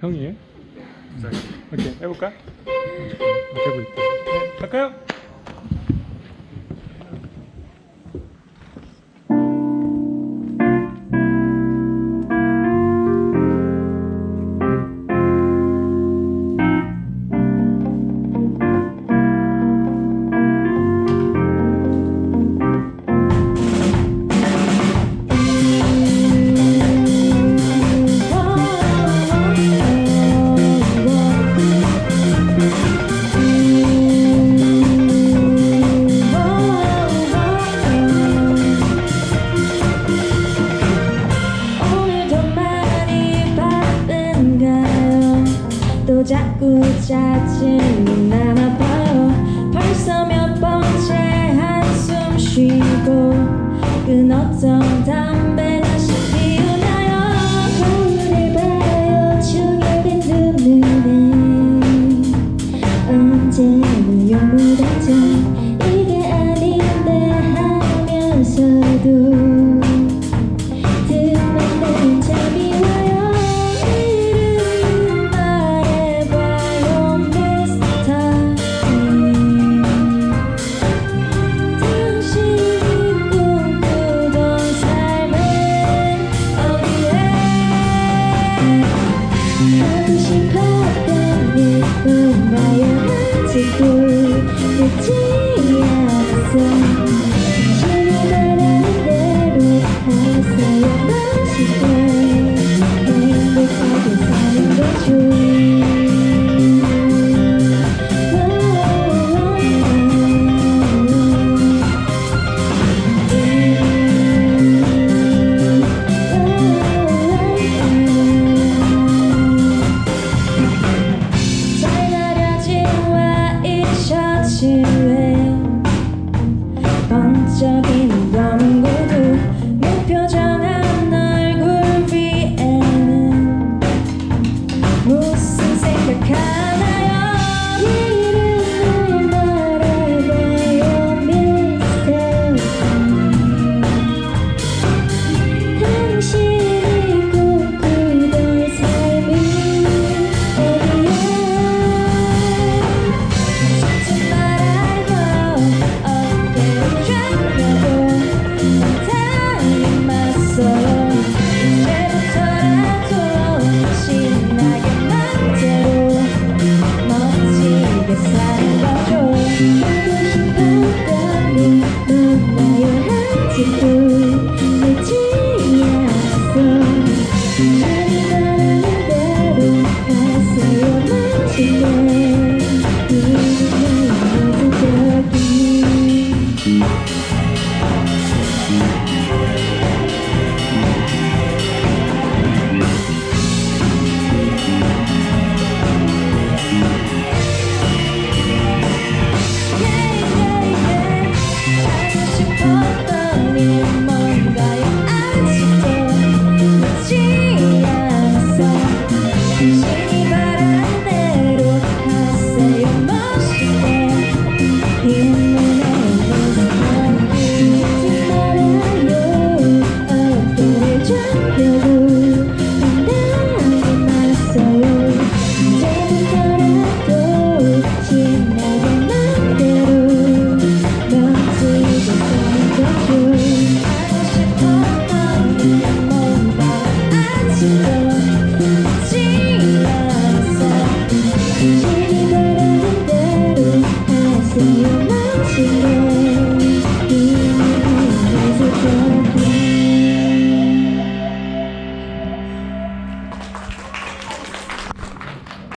형이에요? 오케이 해볼까? 아, 되고 있다. 네, 갈까요? 짜증이 나나 봐요. 벌써 몇 번째 한숨 쉬고 끊었던 담배 다시 피우나요? 거울을 봐요. 충혈된 눈물에 언제나 연무대자 to